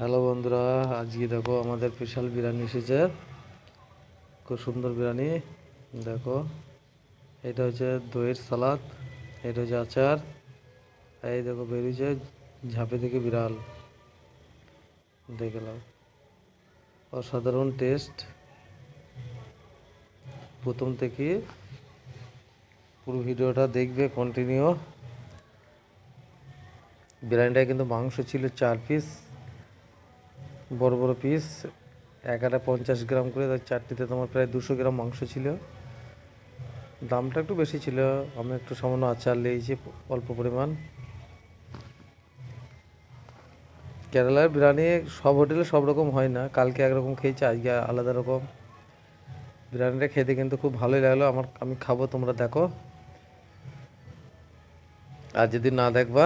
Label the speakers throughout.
Speaker 1: Hello বন্ধুরা, আজকে দেখো আমাদের স্পেশাল বিরিয়ানি এসেছে। খুব সুন্দর বিরিয়ানি, দেখো। এটা হচ্ছে দইয়ের সালাদ, এটা হচ্ছে আচার। এই দেখো বেরিয়েছে ঝাঁপে থেকে বিড়াল। দেখলাম। অসাধারণ টেস্ট প্রথম থেকে পুরো ভিডিওটা দেখবে কন্টিনিউ বিরিয়ানিটা কিন্তু মাংস ছিল চার পিস বড় বড় পিস একটা পঞ্চাশ গ্রাম করে, তার চারটিতে তোমার প্রায় দুশো গ্রাম মাংস ছিল। দামটা একটু বেশি ছিল আমি একটু সামান্য আচার নিয়েছি, অল্প পরিমাণ। কেরালার বিরিয়ানি সব হোটেলে সব রকম হয় না, কালকে একরকম খেয়েছি, আজকে আলাদা রকম। বিরিয়ানিটা খেতে কিন্তু খুব ভালোই লাগল, আমার, আমি খাব, তোমরা দেখো। আর যদি না দেখবা,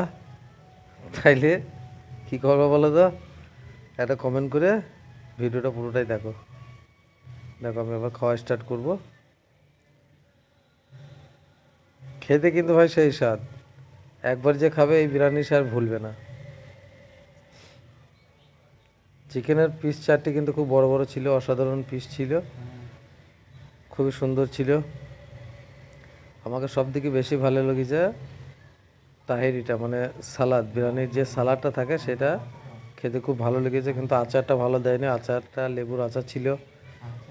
Speaker 1: তাইলে কী করব বলো তো? একটা কমেন্ট করে ভিডিওটা পুরোটাই দেখো। দেখো, আমি আবার খাওয়া স্টার্ট করব। খেতে কিন্তু ভাই সেই স্বাদ। একবার যে খাবে এই বিরিয়ানি সে আর ভুলবে না। চিকেনের পিস চারটি কিন্তু খুব বড় বড় ছিল, অসাধারণ পিস ছিল। খুবই সুন্দর ছিল। আমাকে সব থেকে বেশি ভালো লেগেছে তাহেরিটা মানে সালাদ। বিরিয়ানির যে সালাদটা থাকে সেটা খেতে খুব ভালো লেগেছে, কিন্তু আচারটা ভালো দেয়নি। আচারটা লেবুর আচার ছিল।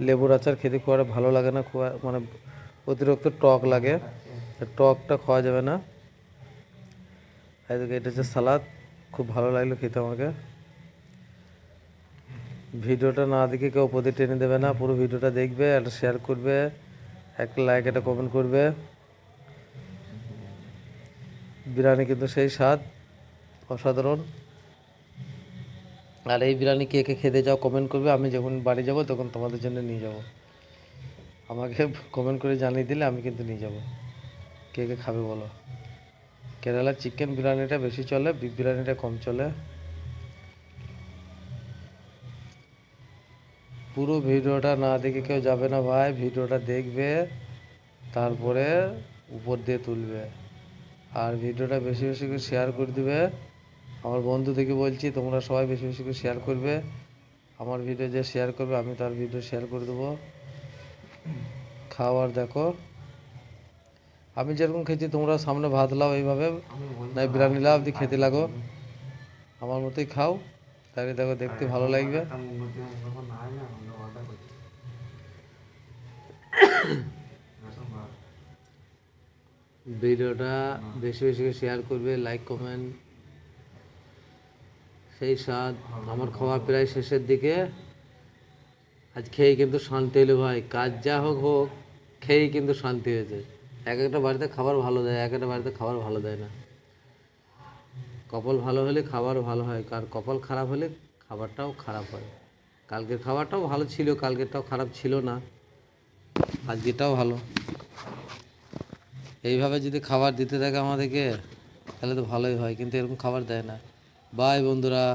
Speaker 1: লেবুর আচার খেতে খুব একটা ভালো লাগে না, খুব মানে অতিরিক্ত টক লাগে। টকটা খাওয়া যাবে না। এদিকে এটা হচ্ছে সালাদ। খুব ভালো লাগল খেতে আমাকে। ভিডিওটা না দেখে কেউ প্রতি টেনে দেবে না, পুরো ভিডিওটা দেখবে, একটা শেয়ার করবে একটা লাইক একটা কমেন্ট করবে। বিরিয়ানি কিন্তু সেই স্বাদ, অসাধারণ। আর এই বিরিয়ানি কে কে খেতে যাও কমেন্ট করবে। আমি যখন বাড়ি যাব, তখন তোমাদের জন্য নিয়ে যাব। আমাকে কমেন্ট করে জানিয়ে দিলে আমি কিন্তু নিয়ে যাব। কে কে খাবে বলো? কেরালার চিকেন বিরিয়ানিটা বেশি চলে বিফ বিরিয়ানিটা কম চলে। পুরো ভিডিওটা না দেখে কেউ যাবে না ভাই, ভিডিওটা দেখবে, তারপরে উপর দিয়ে তুলবে। আর ভিডিওটা বেশি বেশি করে শেয়ার করে দিবে। আমার বন্ধু থেকে বলছি, তোমরা সবাই বেশি বেশি করে শেয়ার করবে। আমার ভিডিও যে শেয়ার করবে, আমি তার ভিডিও শেয়ার করে দেবো। খাওয়ার দেখো। আমি যেরকম খেয়েছি, তোমরা সামনে ভাত লাও এইভাবে। না বিরিয়ানি লাও, অবধি খেতে লাগো। আমার মতোই খাও। তাহলে দেখো, দেখতে ভালো লাগবে। ভিডিওটা বেশি বেশি করে শেয়ার করবে লাইক কমেন্ট সেই স্বাদ, আমার খাওয়া প্রায় শেষের দিকে। আজ খেয়ে কিন্তু শান্তি হলো ভাই, কাজ যা হোক হোক, খেয়েই কিন্তু শান্তি হয়েছে। এক একটা বাড়িতে খাবার ভালো দেয়, এক একটা বাড়িতে খাবার ভালো দেয় না। কপাল ভালো হলে খাবার ভালো হয় আর কপাল খারাপ হলে খাবারটাও খারাপ হয়। কালকের খাবারটাও ভালো ছিল, কালকেরটাও খারাপ ছিল না। আজকেরটাও ভালো। এইভাবে যদি খাবার দিতে থাকে আমাদেরকে, তাহলে তো ভালোই হয়, কিন্তু এরকম খাবার দেয় না। বাই বন্ধুরা।